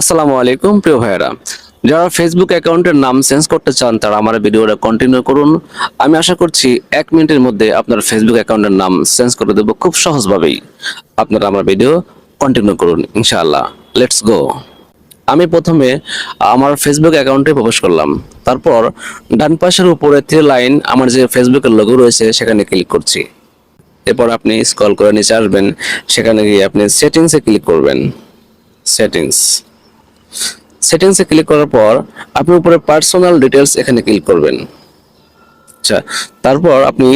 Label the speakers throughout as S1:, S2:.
S1: আসসালামু আলাইকুম, প্রিয় ভাইয়েরা। যারা ফেসবুক অ্যাকাউন্টের নাম চেঞ্জ করতে চান, তারা আমার ভিডিওটা কন্টিনিউ করুন। আমি আশা করছি এক মিনিটের মধ্যে আপনার ফেসবুক অ্যাকাউন্টের নাম চেঞ্জ করে দেবো খুব সহজভাবেই। আপনারা আমার ভিডিও কন্টিনিউ করুন, ইনশাআল্লাহ। লেটস গো আমি প্রথমে আমার ফেসবুক অ্যাকাউন্টে প্রবেশ করলাম। তারপর ডান পাশের উপরে থ্রি লাইন আমার যে ফেসবুকের লোগো রয়েছে, সেখানে ক্লিক করছি। এরপর আপনি স্ক্রল করে নিচে আসবেন, সেখানে গিয়ে আপনি সেটিংসে ক্লিক করবেন। সেটিংস সেটিংসে ক্লিক করার পর আপনি উপরে পার্সোনাল ডিটেলস এখানে ক্লিক করবেন। আচ্ছা তারপর আপনি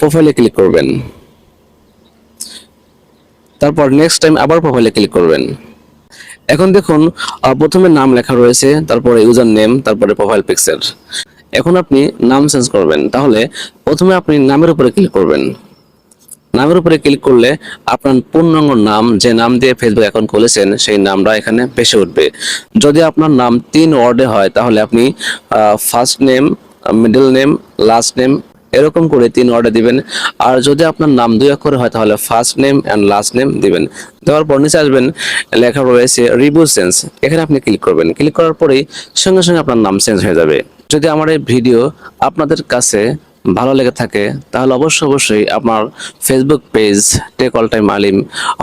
S1: প্রোফাইলে ক্লিক করবেন। তারপর নেক্সট টাইম আবার প্রোফাইলে ক্লিক করবেন। এখন দেখুন প্রথমে নাম লেখা রয়েছে, তারপরে ইউজার নেম তারপরে প্রোফাইল পিকচার এখন আপনি নাম চেঞ্জ করবেন, তাহলে প্রথমে আপনি নামের উপরে ক্লিক করবেন। নামের উপরে ক্লিক করলে আপনার পূর্ণাঙ্গ নাম যে নাম দিয়ে ফেসবুক অ্যাকাউন্ট খুলেছেন, সেই নামটা এখানে ভেসে উঠবে। যদি আপনার নাম তিন ওয়ার্ডে হয়, তাহলে আপনি first name middle name last name এরকম করে তিন ওয়ার্ডে দিবেন। আর যদি আপনার নাম দুই অক্ষরে হয়, তাহলে first name and last name দিবেন। দেওয়ার পর নিচে আসবেন, লেখা রয়েছে রিভিউ সেন্স এখানে আপনি ক্লিক করবেন। ক্লিক করার পরেই সঙ্গে সঙ্গে আপনার নাম চেঞ্জ হয়ে যাবে। যদি আমার এই ভিডিও আপনাদের কাছে ভালো লেগে থাকে, তাহলে অবশ্যই অবশ্যই আপনার Facebook page tech all time Alim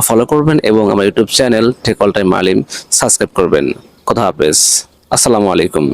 S1: follow করবেন এবং আমার YouTube channel tech all time Alim subscribe করবেন। কথা হাফেজ। আসসালামু আলাইকুম।